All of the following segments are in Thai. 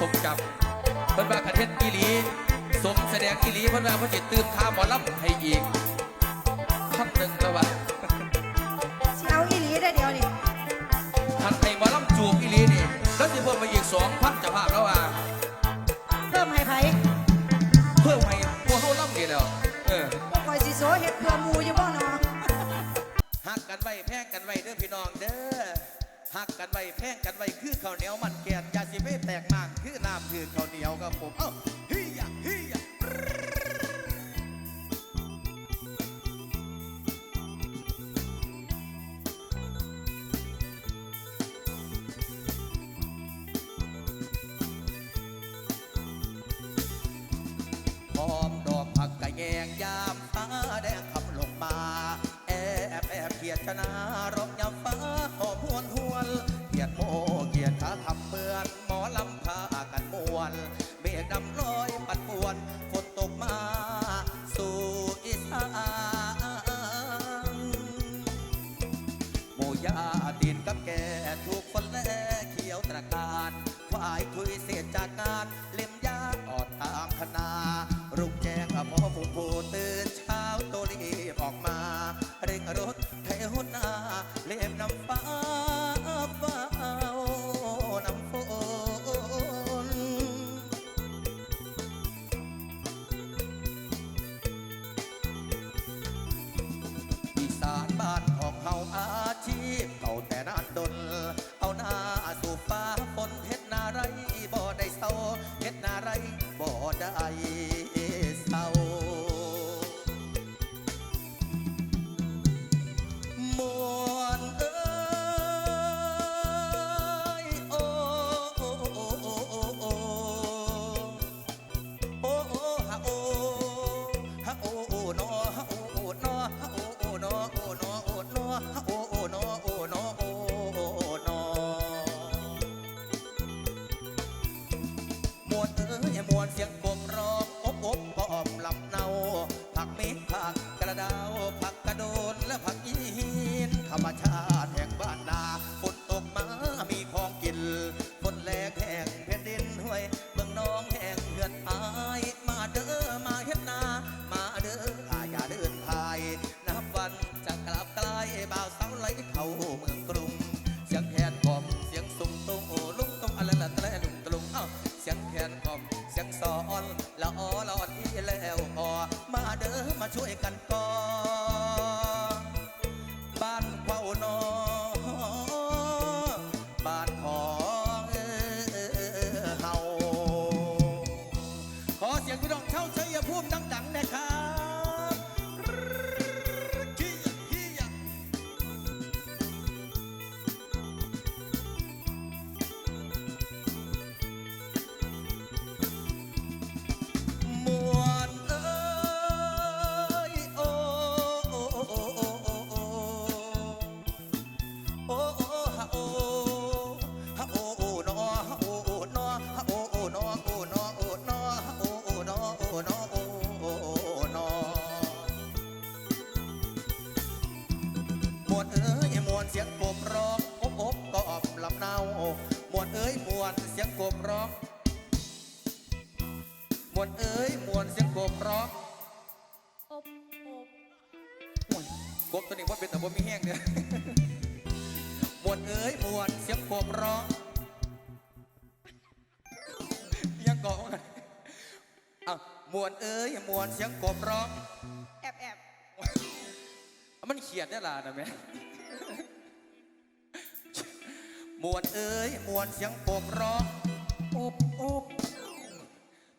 สมกับพิ่นวากันเทศดอีหลีสมแสดงอีหลีพิ่นวาพิ่นสิตตื่นท่าหมอลำให้อีกทัดหนึ่งแล้ววะสิเอาอีหลีได้เดียวนี่ทันให้หมอลำจูบอีหลีนี่แล้วจะเพิ่มมาอีกสอง หักกันไว้แพงกันไว้คือข้าวเหนียวมันแกนยาสิไม่แตกมากคือน้ำคือข้าวเหนียวครับผมเอ้าฮิยะฮิยะหอมดอกผักกะแยงยามฟ้าแดงขับลงมา แอบแอบเกียดชนะ ดำลอยปั่นป่วนฝนตกมา สู่อีสานหมูยาตีนกับแกถูกคนแลเขียวตระการฝ่ายคุยเสียจากงาน เล่มยาออดตามคณารุ่งแจ้งพอผู้ผู้ตื่นเช้าตัวรีบออกมา เร่งรถเทหุนนาเล่มน้ำฟ้า สียงกบร้องมวนเอ้ยมวนเสียงกบร้องอบอบโอ้ยกบตัวนี้ว่าเป็นแต่บ่มีแห้งเนี่ยมวนเอ้ยมวนเสียงกบร้องยังเกาะกันอะมวนเอ้ยมวนเสียงกบร้องแอบแอบมันเขียดได้ล่ะนะแม่ มวนเอ้ยมวนเสียงกบร้องอบอบ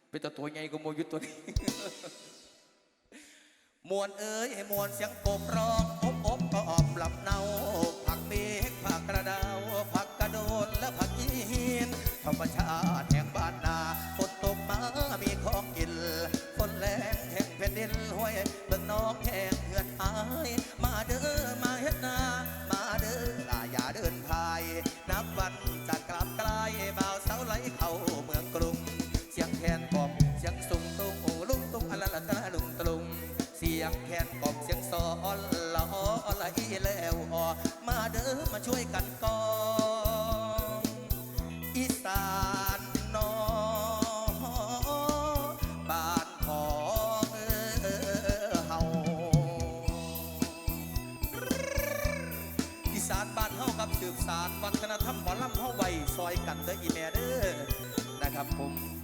เป็นตัวตัวใหญ่กว่าโมยุทธตัวนี้ มวนเอ้ยมวนเสียงกบร้องอบอบก็ออมลำเนาผักเมฆผักกระดาวผักกระโดนและผักอีหินธรรมชาติ จะกลับกลายบ่าวสาวไหลเข้าเมืองกรุง เสียงแคนกอบเสียงสุงตุงโอ้ลุงตุงอลาละตะละลุงตะลุง เสียงแคนกอบเสียงซอนละออละอีแล้วออมาเด้อมาช่วยกันก่อน สืบสารวัฒนธรรมหมอลำเฮาไว้ซอยกันเด้ออีแม่เด้อนะครับผม